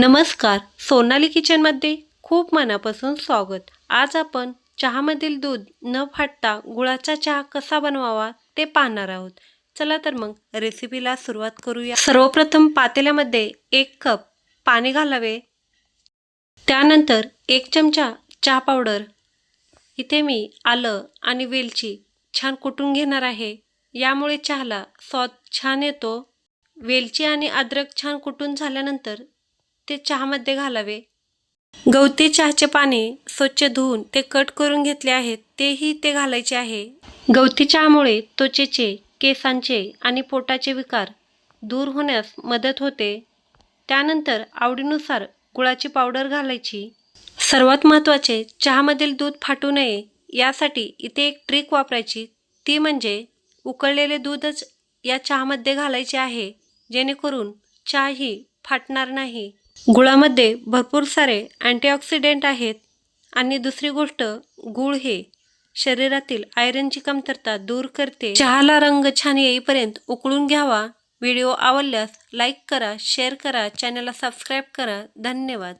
नमस्कार सोनाली किचनमध्ये खूप मनापासून स्वागत. आज आपण चहामधील दूध न फाटता गुळाचा चहा कसा बनवावा ते पाहणार आहोत. चला तर मग रेसिपीला सुरुवात करूया. सर्वप्रथम पातेल्यामध्ये एक कप पाणी घालावे. त्यानंतर एक चमचा चहा पावडर इथे मी आलं आणि वेलची छान कुटून घेणार आहे. यामुळे चहाला स्वाद छान येतो. वेलची आणि अद्रक छान कुटून झाल्यानंतर ते चहामध्ये घालावे. गवती चहाचे पाने स्वच्छ धुवून ते कट करून घेतले आहेत तेही ते घालायचे आहे. गवती चहामुळे त्वचेचे केसांचे आणि पोटाचे विकार दूर होण्यास मदत होते. त्यानंतर आवडीनुसार गुळाची पावडर घालायची. सर्वात महत्त्वाचे चहामधील दूध फाटू नये यासाठी इथे एक ट्रिक वापरायची. ती म्हणजे उकळलेले दूधच या चहामध्ये घालायचे आहे जेणेकरून चहा ही फाटणार नाही. गुळामध्ये भरपूर सारे अँटीऑक्सिडेंट आहेत. आणि दुसरी गोष्ट गुळ हे शरीरातील आयरनची कमतरता दूर करते. चहाला रंग छान येईपर्यंत उकळून घ्यावा. व्हिडिओ आवडल्यास लाईक करा शेअर करा चॅनलला सबस्क्राईब करा. धन्यवाद.